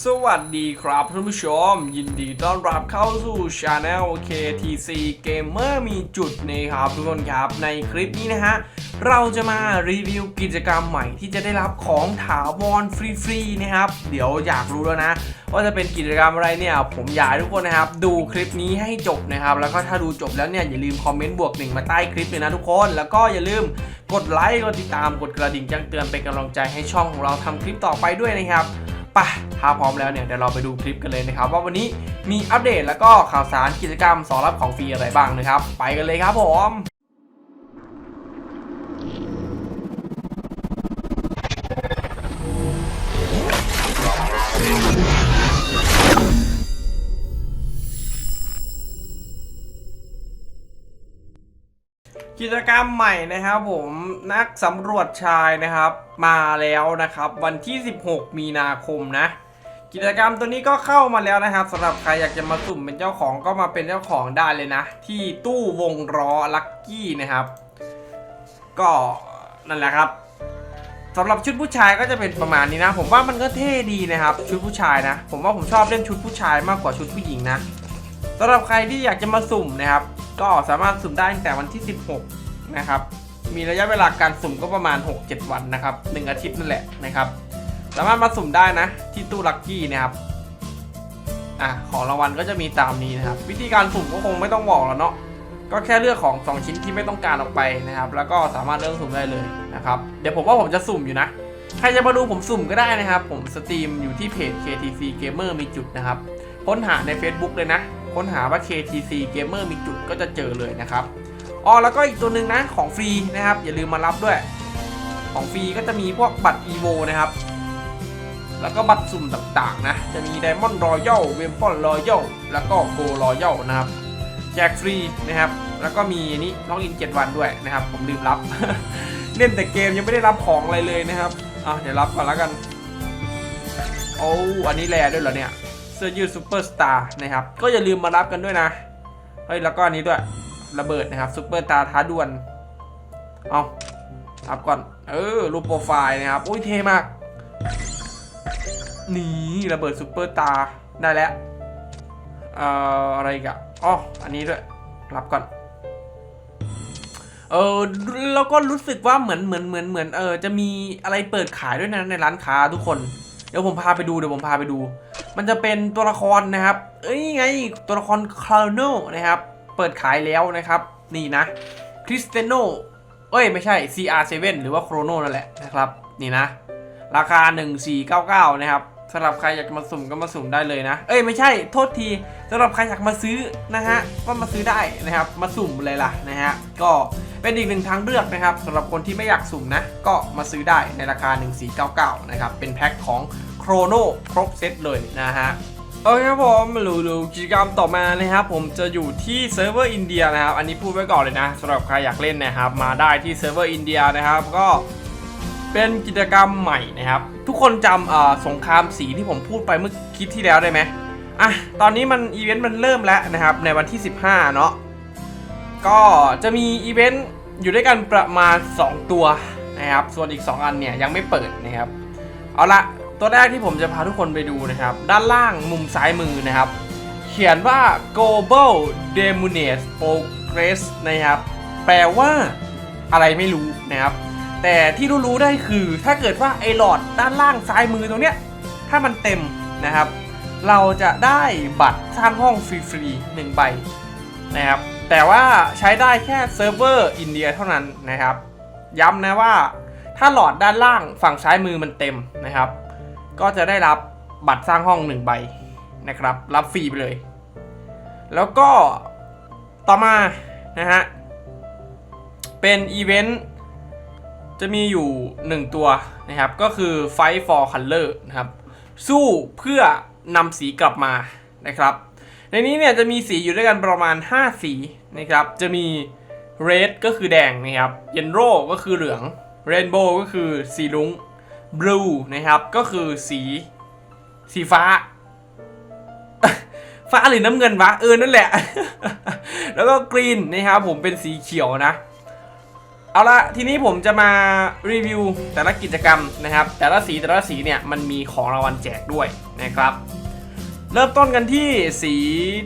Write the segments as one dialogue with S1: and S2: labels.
S1: สวัสดีครับท่านผู้ชม ยินดีต้อนรับเข้าสู่ช anel KTC Gamer มีจุดนะครับทุกคนครับ ในคลิปนี้นะฮะ เราจะมารีวิวกิจกรรมใหม่ที่จะได้รับของถาวรฟรีๆนะครับ เดี๋ยวอยากรู้แล้วนะ ว่าจะเป็นกิจกรรมอะไรเนี่ย ผมอยากให้ทุกคนนะครับ ดูคลิปนี้ให้จบนะครับ แล้วก็ถ้าดูจบแล้วเนี่ยอย่าลืมคอมเมนต์บวกหนึ่งมาใต้คลิปเลยนะทุกคนแล้วก็อย่าลืมกดไลค์กดติดตามกดกระดิ่งแจ้งเตือนเป็นกำลังใจให้ช่องของเราทำคลิปต่อไปด้วยนะครับ ปะถ้าพร้อมแล้วเนี่ยเดี๋ยวเราไปดูคลิปกันเลยนะครับ ว่าวันนี้มีอัปเดตแล้วก็ข่าวสารกิจกรรมสอนรับของฟรีอะไรบ้างนะครับ ไปกันเลยครับผม กิจกรรมใหม่นะครับผมนักสำรวจชายนะครับ มาแล้วนะครับ วันที่ 16 มีนาคมนะ กิจกรรมตัวนี้ก็เข้ามาแล้วนะครับสำหรับใครอยากจะมาสุ่มเป็นเจ้าของก็มาเป็นเจ้าของได้เลยนะ ที่ตู้วงล้อลัคกี้นะครับ ก็นั่นแหละครับสำหรับชุดผู้ชายก็จะเป็นประมาณนี้นะ ผมว่ามันก็เท่ดีนะครับ ชุดผู้ชายนะ ผมว่าผมชอบเล่นชุดผู้ชายมากกว่าชุดผู้หญิงนะสำหรับใครที่อยากจะมาสุ่มนะครับ ก็สามารถสุ่มได้ตั้งแต่วันที่ 16 นะครับ มีระยะเวลาการสุ่มก็ประมาณ 6-7 วันนะครับหนึ่งอาทิตย์นั่นแหละนะครับ สามารถมาสุ่มได้นะที่ตู้ลัคกี้นะครับอะของรางวัลก็จะมีตามนี้นะครับ วิธีการสุ่มก็คงไม่ต้องบอกแล้วเนาะก็แค่เลือกของ 2 ชิ้นที่ไม่ต้องการออกไปนะครับ แล้วก็สามารถเลือกสุ่มได้เลยนะครับ เดี๋ยวผมว่าผมจะสุ่มอยู่นะ ใครจะมาดูผมสุ่มก็ได้นะครับ ผมสตรีมอยู่ที่เพจ KTC Gamer มีจุดนะครับ ค้นหาใน Facebook เลยนะ ค้นหาว่า KTC Gamer มีจุดก็จะเจอเลยนะครับ อ๋อแล้วก็อีกตัวหนึ่งนะของฟรีนะครับ อย่าลืมมารับด้วย ของฟรีก็จะมีพวกบัตร EVO นะครับ แล้วก็บัตรสุ่มต่างๆนะ จะมี Diamond Royal w e m p o n Royal แล้วก็ Go Royal นะครับ แจกฟรีนะครับ แล้วก็มีนี่น้องอิน 7 วันด้วยนะครับ ผมลืมรับ เล่นแต่เกมยังไม่ได้รับของอะไรเลยนะครับอะเดี๋ยวรับก่อนแล้วกันโอ้อันนี้แลด้วยเหรอเนี่ยเสื้อยืดซูเปอร์สตาร์นะครับ ก็อย่าลืมมารับกันด้วยนะ เฮ้ย แล้วก็อันนี้ด้วย ระเบิดนะครับซูเปอร์ตาท้าดวลเอารับก่อน เออ รูปโปรไฟล์นะครับ อุ้ยเท่มาก นี่ระเบิดซูเปอร์ตาได้แล้ว เอ่อ อะไรกอะอ๋อ อันนี้ด้วย รับก่อน เออแล้วก็รู้สึกว่าเหมือนเหมือนเหมือนเหมือน เออ จะมีอะไรเปิดขายด้วยนะในร้านค้าทุกคน เดี๋ยวผมพาไปดู เดี๋ยวผมพาไปดู มันจะเป็นตัวละครนะครับ เอ้ยไง ตัวละครคาร์โนนะครับ ปิดขายแล้วนะครับ นี่นะคริสเตโนเอ้ย ไม่ใช่ CR7 หรือว่าโครโนนั่นแหละนะครับ นี่นะ ราคา 1499 นะครับสำหรับใครอยากมาสุ่มก็มาสุ่มได้เลยนะ เอ้ยไม่ใช่โทษทีสำหรับใครอยากมาซื้อนะฮะก็มาซื้อได้นะครับ มาสุ่มเลยล่ะนะฮะก็เป็นอีกหนึ่งทางเลือกนะครับสำหรับคนที่ไม่อยากสุ่มนะ ก็มาซื้อได้ในราคา 1499 นะครับ เป็นแพ็คของโครโนครบเซตเลยนะฮะ โอเคครับผมมาดูดูกิจกรรมต่อมานะครับ ผมจะอยู่ที่เซิร์ฟเวอร์อินเดียนะครับ อันนี้พูดไว้ก่อนเลยนะสำหรับใครอยากเล่นนะครับ มาได้ที่เซิร์ฟเวอร์อินเดียนะครับ ก็เป็นกิจกรรมใหม่นะครับ ทุกคนจำสงครามสีที่ผมพูดไปเมื่อคลิปที่แล้วได้ไหมอะตอนนี้มันอีเวนต์มันเริ่มแล้วนะครับ ในวันที่ 15 เนาะก็จะมีอีเวนต์อยู่ด้วยกันประมาณ 2 ตัวนะครับ ส่วนอีก 2 อันเนี่ยยังไม่เปิดนะครับ เอาละ ตัวแรกที่ผมจะพาทุกคนไปดูนะครับ ด้านล่างมุมซ้ายมือนะครับ เขียนว่า global d e m o n a t e progress นะครับ แปลว่าอะไรไม่รู้นะครับ แต่ที่รู้ๆได้คือถ้าเกิดว่าไอหลอดด้านล่างซ้ายมือตรงเนี้ย ถ้ามันเต็มนะครับ เราจะได้บัตรสร้างห้องฟรีๆหนึ่งใบนะครับ แต่ว่าใช้ได้แค่เซิร์ฟเวอร์อินเดียเท่านั้นนะครับ ย้ำนะว่าถ้าหลอดด้านล่างฝั่งซ้ายมือมันเต็มนะครับ ก็จะได้รับบัตรสร้างห้องหนึ่งใบนะครับ รับฟรีไปเลย แล้วก็ต่อมานะฮะ เป็นอีเวนต์จะมีอยู่ 1 ตัวนะครับ ก็คือ Fight for Color นะครับ สู้เพื่อนำสีกลับมานะครับ ในนี้เนี่ยจะมีสีอยู่ด้วยกันประมาณ 5 สีนะครับ จะมี Red ก็คือแดงนะครับ Yellow ก็คือเหลือง Rainbow ก็คือสีลุ้ง Blue นะครับ ก็คือสีสีฟ้า ฟ้าหรือน้ำเงินวะเออนั่นแหละ แล้วก็ Green นะครับผมเป็นสีเขียวนะ เอาละทีนี้ผมจะมารีวิวแต่ละกิจกรรมนะครับ แต่ละสีแต่ละสีเนี่ยมันมีของรางวัลแจกด้วยนะครับเริ่มต้นกันที่สี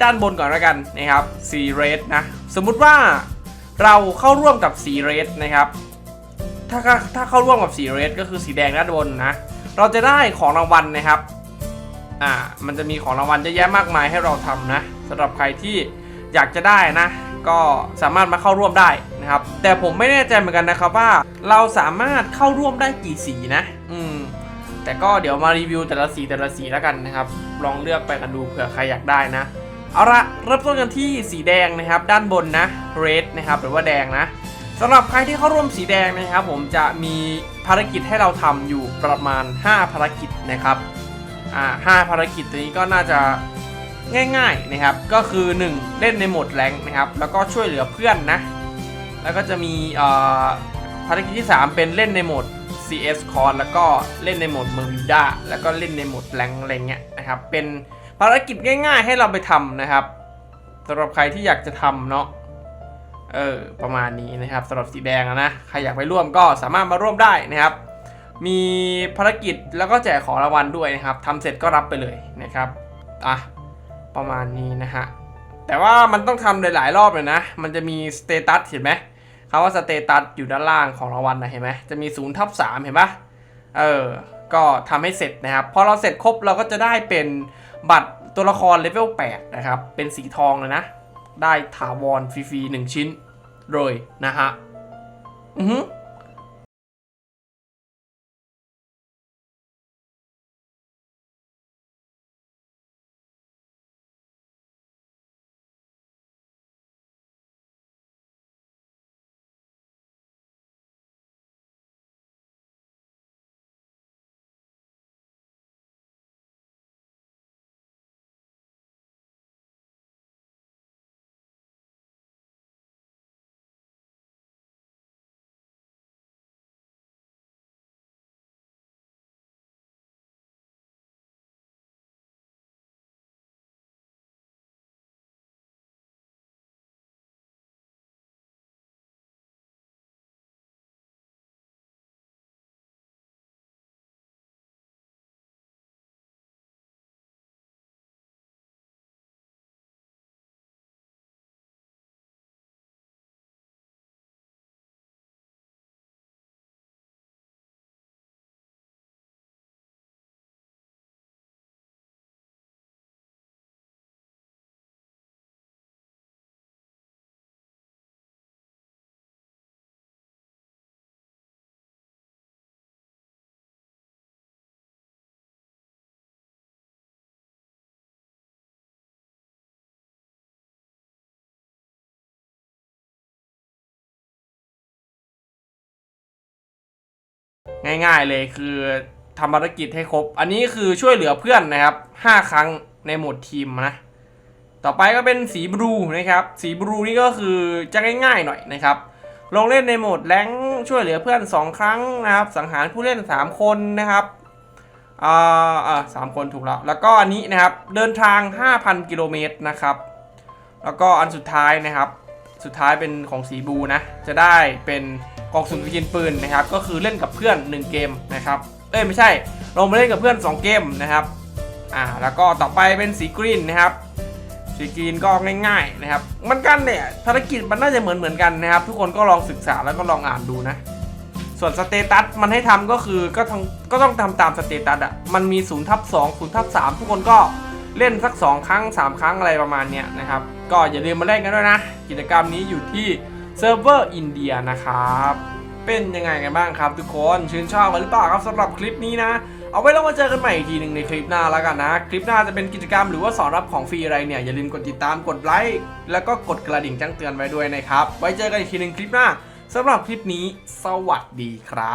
S1: ด้านบนก่อนแล้วกันนะครับ สีเรดนะ สมมุติว่าเราเข้าร่วมกับสีเรดนะครับ ถ้าถ้าเข้าร่วมกับสีเรดก็คือสีแดงด้านบนนะ เราจะได้ของรางวัลนะครับ อ่า มันจะมีของรางวัลเยอะแยะมากมายให้เราทำนะสำหรับใครที่อยากจะได้นะ ก็สามารถมาเข้าร่วมได้นะครับ แต่ผมไม่แน่ใจเหมือนกันนะครับว่า เราสามารถเข้าร่วมได้กี่สีนะ อืม แต่ก็เดี๋ยวมารีวิวแต่ละสีแต่ละสีแล้วกันนะครับ ลองเลือกไปกันดูเผื่อใครอยากได้นะ เอาละเริ่มต้นกันที่สีแดงนะครับ ด้านบนนะ red นะครับ หรือว่าแดงนะ สำหรับใครที่เข้าร่วมสีแดงนะครับ ผมจะมีภารกิจให้เราทำอยู่ประมาณ 5 ภารกิจนะครับอ่าห้าภารกิจตัวนี้ก็น่าจะง่ายๆนะครับ ก็คือ 1 เล่นในโหมดแรงนะครับ แล้วก็ช่วยเหลือเพื่อนนะ แล้วก็จะมีอ่อภารกิจที่ 3 เป็นเล่นในโหมด CS c o n แล้วก็เล่นในโหมดเมอร์วิดาแล้วก็เล่นในโหมดแรงอะไรเงี้ยนะครับ เป็นภารกิจง่ายๆให้เราไปทำนะครับสำหรับใครที่อยากจะทำเนาะ เออประมาณนี้นะครับสำหรับสีแดงนะใครอยากไปร่วมก็สามารถมาร่วมได้นะครับ มีภารกิจแล้วก็แจกของรางวัลด้วยนะครับทำเสร็จก็รับไปเลยนะครับอะประมาณนี้นะฮะแต่ว่ามันต้องทำหลายๆรอบเลยนะ มันจะมีสเตตัสเห็นไหมคำว่าสเตตัสอยู่ด้านล่างของรางวัลนะเห็นไหมจะมี0ทับ3เห็นปะเออ ก็ทำให้เสร็จนะครับ พอเราเสร็จครบเราก็จะได้เป็นบัตรตัวละครเลเวล8นะครับ เป็นสีทองเลยนะ ได้ถาวรฟรีๆหนึ่งชิ้นเลยนะฮะ อือ ง่าย ๆเลยคือทำภารกิจให้ครบ อันนี้คือช่วยเหลือเพื่อนนะครับ 5 ครั้งในโหมดทีมนะ ต่อไปก็เป็นสีบลูนะครับ สีบลูนี่ก็คือจะง่ายๆหน่อยนะครับ ลงเล่นในโหมดแรงช่วยเหลือเพื่อน 2 ครั้งนะครับ สังหารผู้เล่น 3 คนนะครับอ่าอ่าสามคนถูกแล้ว แล้วก็อันนี้นะครับ เดินทาง 5,000 กิโลเมตรนะครับ แล้วก็อันสุดท้ายนะครับ สุดท้ายเป็นของสีบูนะ จะได้เป็น กองสุ่มสกินปืนนะครับก็คือเล่นกับเพื่อน 1 เกมนะครับเอ้ยไม่ใช่ลงมาเล่นกับเพื่อน 2 เกมนะครับอ่าแล้วก็ต่อไปเป็นสีกรีนนะครับสีกรีนก็ง่ายๆนะครับมันกันเนี่ยภารกิจมันน่าจะเหมือนเหมือนๆกันนะครับ ทุกคนก็ลองศึกษาแล้วก็ลองอ่านดูนะส่วนสเตตัสมันให้ทำก็คือก็ทั้งก็ต้องทำตามสเตตัสอะมันมี0ทับ2 0ทับ3ทุกคนก็เล่นสัก 2 ครั้ง 3 ครั้งอะไรประมาณเนี้ยนะครับ ก็อย่าลืมมาเล่นกันด้วยนะ กิจกรรมนี้อยู่ที่ เซิร์ฟเวอร์อินเดียนะครับ เป็นยังไงกันบ้างครับทุกคนชื่นชอบกันหรือเปล่าครับสำหรับคลิปนี้นะ เอาไว้เรามาเจอกันใหม่อีกทีหนึ่งในคลิปหน้าแล้วกันนะ คลิปหน้าจะเป็นกิจกรรมหรือว่าสอนรับของฟรีอะไรเนี่ย อย่าลืมกดติดตามกดไลค์แล้วก็กดกระดิ่งแจ้งเตือนไว้ด้วยนะครับ ไว้เจอกันอีกทีหนึ่งคลิปหน้าสำหรับคลิปนี้ สวัสดีครับ